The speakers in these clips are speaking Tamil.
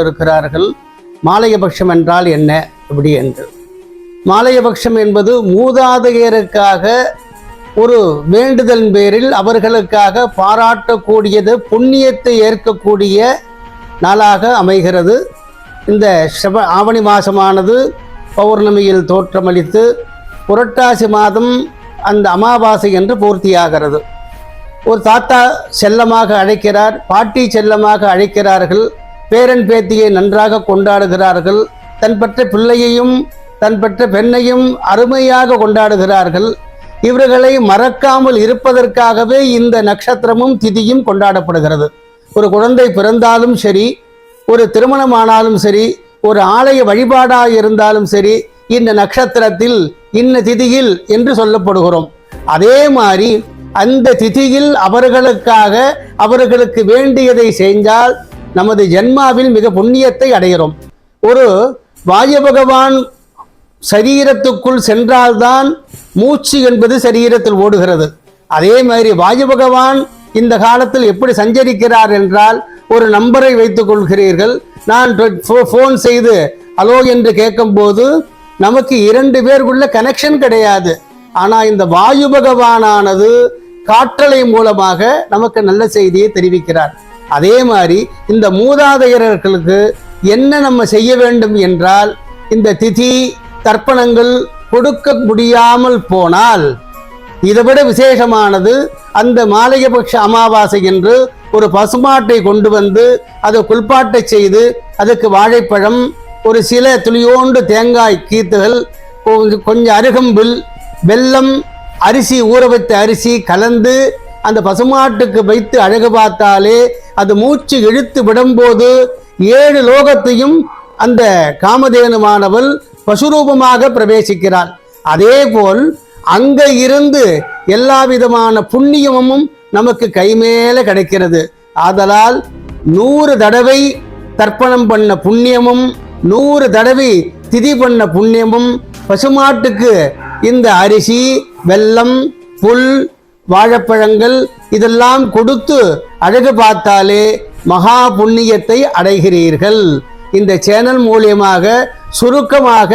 இருக்கிறார்கள். மாலையபக்ஷம் என்றால் என்ன? அப்படி என்று. மாலையபக்ஷம் என்பது மூதாதையருக்காக ஒரு வேண்டுதல் பேரில் அவர்களுக்காக பாராட்டக்கூடியது புண்ணியத்தை ஏற்கக்கூடிய நாளாக அமைகிறது. இந்த செவ ஆவணி மாதமானது பௌர்ணமியில் தோற்றமளித்து புரட்டாசி மாதம் அந்த அமாவாசை என்று பூர்த்தியாகிறது. ஒரு தாத்தா செல்லமாக அழைக்கிறார் பாட்டி செல்லமாக அழைக்கிறார்கள். பேரன் பேத்தியை நன்றாக கொண்டாடுகிறார்கள். தன் பெற்ற பிள்ளையையும் தன் பெற்ற பெண்ணையும் அருமையாக கொண்டாடுகிறார்கள். இவர்களை மறக்காமல் இருப்பதற்காகவே இந்த நட்சத்திரமும் திதியும் கொண்டாடப்படுகிறது. ஒரு குழந்தை பிறந்தாலும் சரி ஒரு திருமணமானாலும் சரி ஒரு ஆலய வழிபாடாக இருந்தாலும் சரி இந்த நட்சத்திரத்தில் இன்ன திதியில் என்று சொல்லப்படுகிறோம். அதே மாதிரி அந்த திதியில் அவர்களுக்காக அவர்களுக்கு வேண்டியதை செஞ்சால் நமது ஜென்மாவில் மிக புண்ணியத்தை அடைகிறோம். ஒரு வாயு பகவான் சரீரத்துக்குள் சென்றால்தான் மூச்சு என்பது சரீரத்தில் ஓடுகிறது. அதே மாதிரி வாயு பகவான் இந்த காலத்தில் எப்படி சஞ்சரிக்கிறார் என்றால் ஒரு நம்பரை வைத்துக் கொள்கிறீர்கள். நான் ஃபோன் செய்து ஹலோ என்று கேட்கும்போது நமக்கு இரண்டு பேருக்குள்ள கனெக்ஷன் கிடையாது. ஆனால் இந்த வாயு பகவானானது காற்றலை மூலமாக நமக்கு நல்ல செய்தியை தெரிவிக்கிறார். அதே மாதிரி இந்த மூதாதையர்களுக்கு என்ன நம்ம செய்ய வேண்டும் என்றால் இந்த திதி தர்ப்பணங்கள் கொடுக்க முடியாமல் போனால் இதைவிட விசேஷமானது அந்த மாலையபக்ஷ அமாவாசை என்று ஒரு பசுமாட்டை கொண்டு வந்து அதை குளிப்பாட்டை செய்து அதுக்கு வாழைப்பழம் ஒரு சில துளியோண்டு தேங்காய் கீத்துகள் கொஞ்சம் கொஞ்சம் அருகம்பில் வெல்லம் அரிசி ஊற வைத்த அரிசி கலந்து அந்த பசுமாட்டுக்கு வைத்து அழகு பார்த்தாலே அது மூச்சு இழுத்து விடும்போது ஏழு லோகத்தையும் அந்த காமதேனுமானவள் பசுரூபமாக பிரவேசிக்கிறாள். அதே போல் அங்கே இருந்து எல்லா விதமான புண்ணியமும் நமக்கு கைமேல கிடைக்கிறது. ஆதலால் நூறு தடவை தர்ப்பணம் பண்ண புண்ணியமும் நூறு தடவை திதி பண்ண புண்ணியமும் பசுமாட்டுக்கு இந்த அரிசி வெல்லம் புல் வாழைப்பழங்கள் இதெல்லாம் கொடுத்து அழகு பார்த்தாலே மகா புண்ணியத்தை அடைகிறீர்கள். இந்த சேனல் மூலியமாக சுருக்கமாக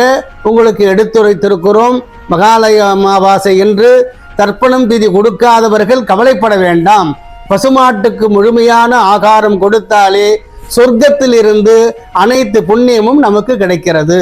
உங்களுக்கு எடுத்துரைத்திருக்கிறோம். மகாலய அமாவாசை என்று தர்ப்பணம் திதி கொடுக்காதவர்கள் கவலைப்பட வேண்டாம். பசுமாட்டுக்கு முழுமையான ஆகாரம் கொடுத்தாலே சொர்க்கத்திலிருந்து அனைத்து புண்ணியமும் நமக்கு கிடைக்கிறது.